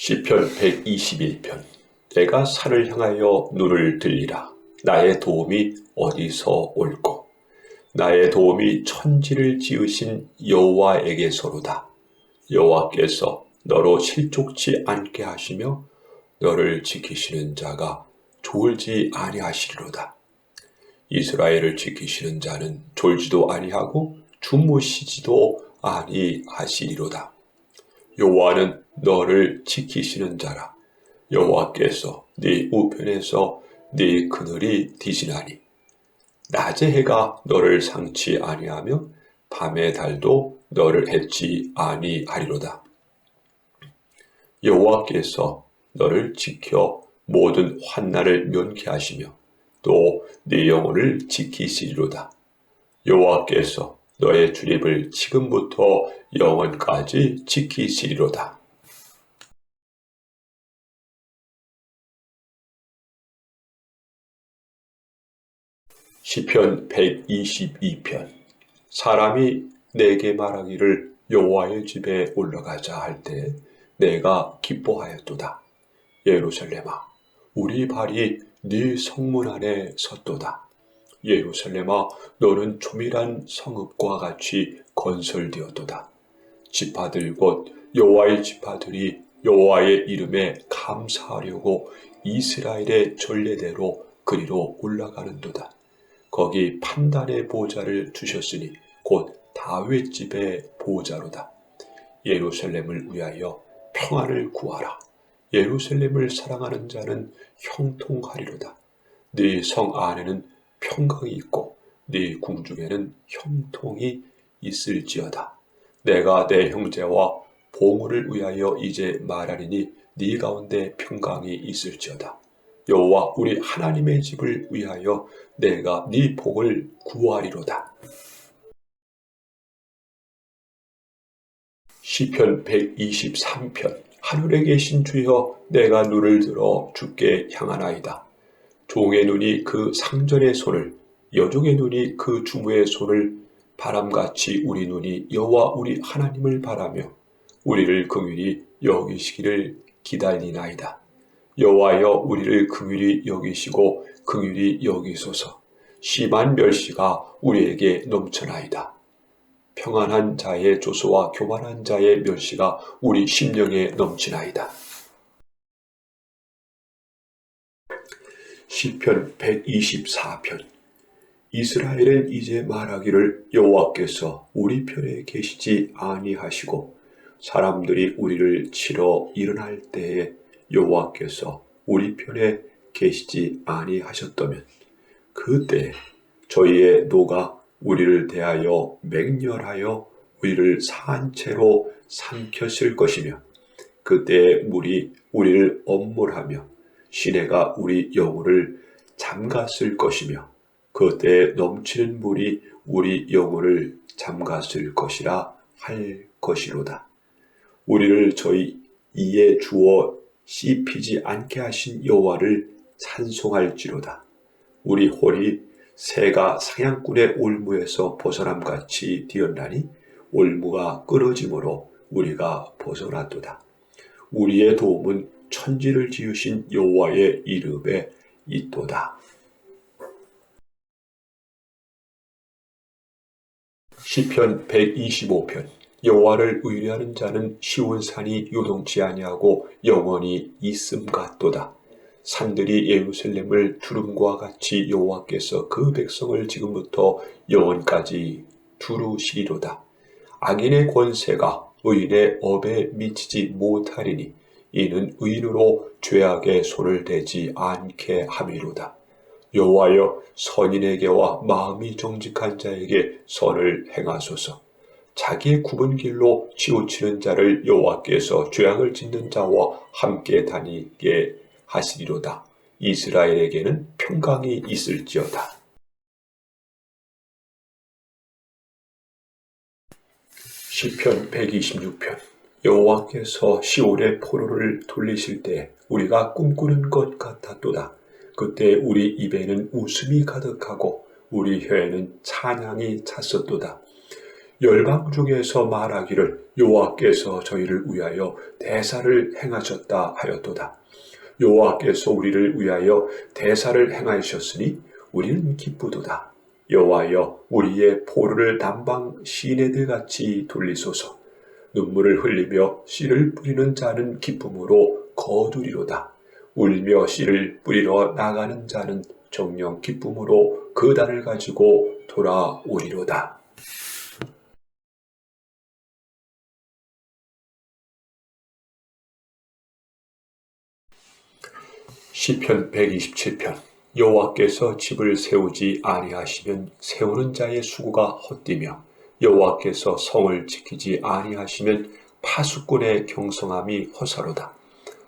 시편 121편. 내가 산을 향하여 눈을 들리라. 나의 도움이 어디서 올꼬? 나의 도움이 천지를 지으신 여호와에게서로다. 여호와께서 너로 실족치 않게 하시며 너를 지키시는 자가 졸지 아니하시리로다. 이스라엘을 지키시는 자는 졸지도 아니하고 주무시지도 아니하시리로다. 여호와는 너를 지키시는 자라. 여호와께서 네 우편에서 네 그늘이 디시나니. 낮의 해가 너를 상치 아니하며 밤의 달도 너를 해치 아니하리로다. 여호와께서 너를 지켜 모든 환난을 면케하시며 또 네 영혼을 지키시리로다. 여호와께서 너의 출입을 지금부터 영원까지 지키시리로다. 시편 122편 사람이 내게 말하기를 여호와의 집에 올라가자 할 때 내가 기뻐하였도다. 예루살렘아 우리 발이 네 성문 안에 섰도다. 예루살렘아 너는 조밀한 성읍과 같이 건설되었도다. 지파들 곧 여호와의 지파들이 여호와의 이름에 감사하려고 이스라엘의 전례대로 그리로 올라가는도다. 거기 판단의 보좌를 주셨으니 곧 다윗 집의 보좌로다. 예루살렘을 위하여 평안을 구하라. 예루살렘을 사랑하는 자는 형통하리로다. 네 성 안에는 평강이 있고 네 궁중에는 형통이 있을지어다. 내가 내 형제와 보물을 위하여 이제 말하리니 네 가운데 평강이 있을지어다. 여호와 우리 하나님의 집을 위하여 내가 네 복을 구하리로다. 시편 123편 하늘에 계신 주여 내가 눈을 들어 주께 향하나이다. 종의 눈이 그 상전의 손을 여종의 눈이 그 주부의 손을 바람같이 우리 눈이 여호와 우리 하나님을 바라며 우리를 긍휼히 여기시기를 기다리나이다. 여호와여 우리를 긍휼히 여기시고 긍휼히 여기소서. 심한 멸시가 우리에게 넘쳐나이다. 평안한 자의 조소와 교만한 자의 멸시가 우리 심령에 넘치나이다. 시편 124편 이스라엘은 이제 말하기를 여호와께서 우리 편에 계시지 아니하시고 사람들이 우리를 치러 일어날 때에 여호와께서 우리 편에 계시지 아니하셨다면 그때 저희의 노가 우리를 대하여 맹렬하여 우리를 산채로 삼켰을 것이며 그때 물이 우리를 엄몰하며 시내가 우리 영혼을 잠갔을 것이며 그때 넘치는 물이 우리 영혼을 잠갔을 것이라 할 것이로다. 우리를 저희 이에 주어 씹히지 않게 하신 여호와를 찬송할지로다. 우리 홀이 새가 사냥꾼의 올무에서 벗어남 같이 되었나니 올무가 끊어짐으로 우리가 벗어났도다. 우리의 도움은 천지를 지으신 여호와의 이름에 있도다. 시편 125편 여호와를 의뢰하는 자는 시온 산이 요동치 아니하고 영원히 있음 같도다. 산들이 예루살렘을 두름과 같이 여호와께서 그 백성을 지금부터 영원까지 두루시리로다. 악인의 권세가 의인의 업에 미치지 못하리니 이는 의인으로 죄악의 손을 대지 않게 함이로다. 여호와여 선인에게와 마음이 정직한 자에게 선을 행하소서. 자기의 굽은 길로 치우치는 자를 여호와께서 죄악을 짓는 자와 함께 다니게 하시리로다. 이스라엘에게는 평강이 있을지어다. 시편 126편 여호와께서 시올의 포로를 돌리실 때 우리가 꿈꾸는 것 같았도다. 그때 우리 입에는 웃음이 가득하고 우리 혀에는 찬양이 찼었도다. 열방 중에서 말하기를 여호와께서 저희를 위하여 대사를 행하셨다 하였도다. 여호와께서 우리를 위하여 대사를 행하셨으니 우리는 기쁘도다. 여호와여 우리의 포로를 담방 시내들 같이 돌리소서. 눈물을 흘리며 씨를 뿌리는 자는 기쁨으로 거두리로다. 울며 씨를 뿌리러 나가는 자는 정령 기쁨으로 그 단을 가지고 돌아오리로다. 시편 127편 여호와께서 집을 세우지 아니하시면 세우는 자의 수고가 헛디며 여호와께서 성을 지키지 아니하시면 파수꾼의 경성함이 허사로다.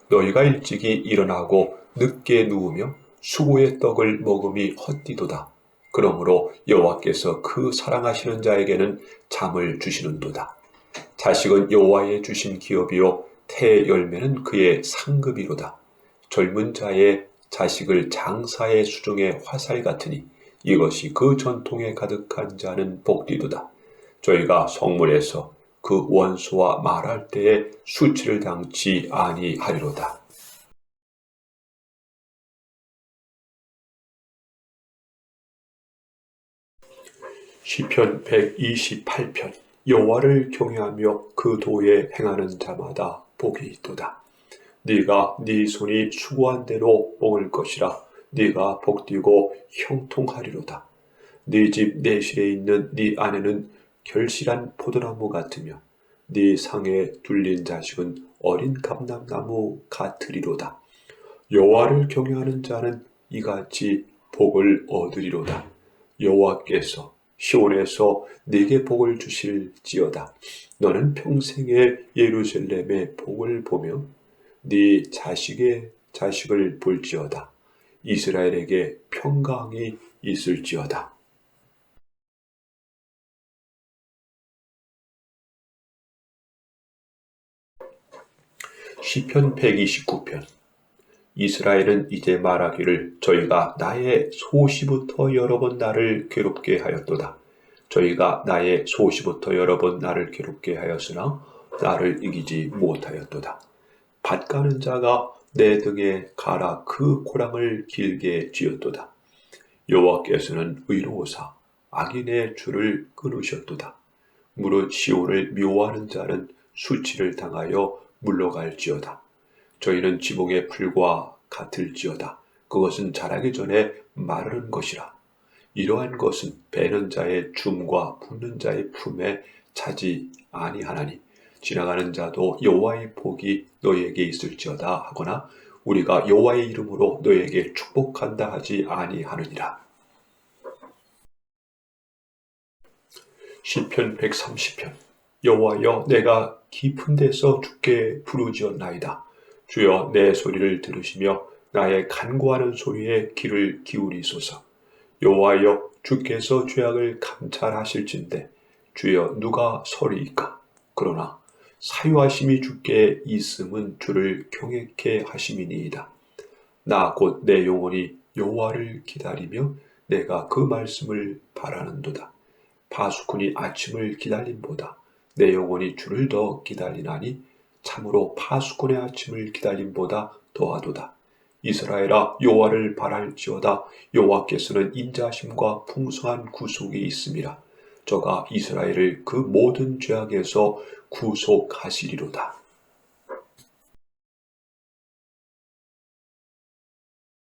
너희가 일찍이 일어나고 늦게 누우며 수고의 떡을 먹음이 헛디도다. 그러므로 여호와께서 그 사랑하시는 자에게는 잠을 주시는도다. 자식은 여호와의 주신 기업이요 태 열매는 그의 상급이로다. 젊은 자의 자식을 장사의 수종의 화살 같으니 이것이 그 전통에 가득한 자는 복디도다. 저희가 성문에서 그 원수와 말할 때에 수치를 당치 아니하리로다. 시편 128편 여호와를 경외하며 그 도에 행하는 자마다 복이 있도다. 네가 네 손이 수고한 대로 먹을 것이라 네가 복되고 형통하리로다. 네 집 내실에 있는 네 아내는 결실한 포도나무 같으며 네 상에 둘린 자식은 어린 감람나무 같으리로다. 여호와를 경외하는 자는 이같이 복을 얻으리로다. 여호와께서 시온에서 네게 복을 주실지어다. 너는 평생에 예루살렘의 복을 보며 네 자식의 자식을 볼지어다. 이스라엘에게 평강이 있을지어다. 시편 129편 이스라엘은 이제 말하기를 저희가 나의 소시부터 여러 번 나를 괴롭게 하였도다. 저희가 나의 소시부터 여러 번 나를 괴롭게 하였으나 나를 이기지 못하였도다. 밭 가는 자가 내 등에 가라 그 고랑을 길게 쥐었도다. 여호와께서는 의로우사 악인의 줄을 끊으셨도다. 무릇 시온을 묘하는 자는 수치를 당하여 물러갈지어다. 저희는 지붕의 풀과 같을지어다. 그것은 자라기 전에 마르는 것이라. 이러한 것은 베는 자의 줌과 붓는 자의 품에 차지 아니하나니 지나가는 자도 여호와의 복이 너에게 있을지어다 하거나 우리가 여호와의 이름으로 너에게 축복한다 하지 아니하느니라. 시편 130편 여호와여 내가 깊은 데서 주께 부르짖었나이다. 주여 내 소리를 들으시며 나의 간구하는 소리에 귀를 기울이소서. 여호와여 주께서 죄악을 감찰하실진데 주여 누가 서리이까? 그러나 사유하심이 주께 있음은 주를 경외케 하심이니이다. 나 곧 내 영혼이 여호와를 기다리며 내가 그 말씀을 바라는도다. 파수꾼이 아침을 기다림보다 내 영혼이 주를 더 기다리나니 참으로 파수꾼의 아침을 기다림보다 더하도다. 이스라엘아 여호와를 바랄지어다 여호와께서는 인자심과 풍성한 구속이 있음이라 저가 이스라엘을 그 모든 죄악에서 구속하시리로다.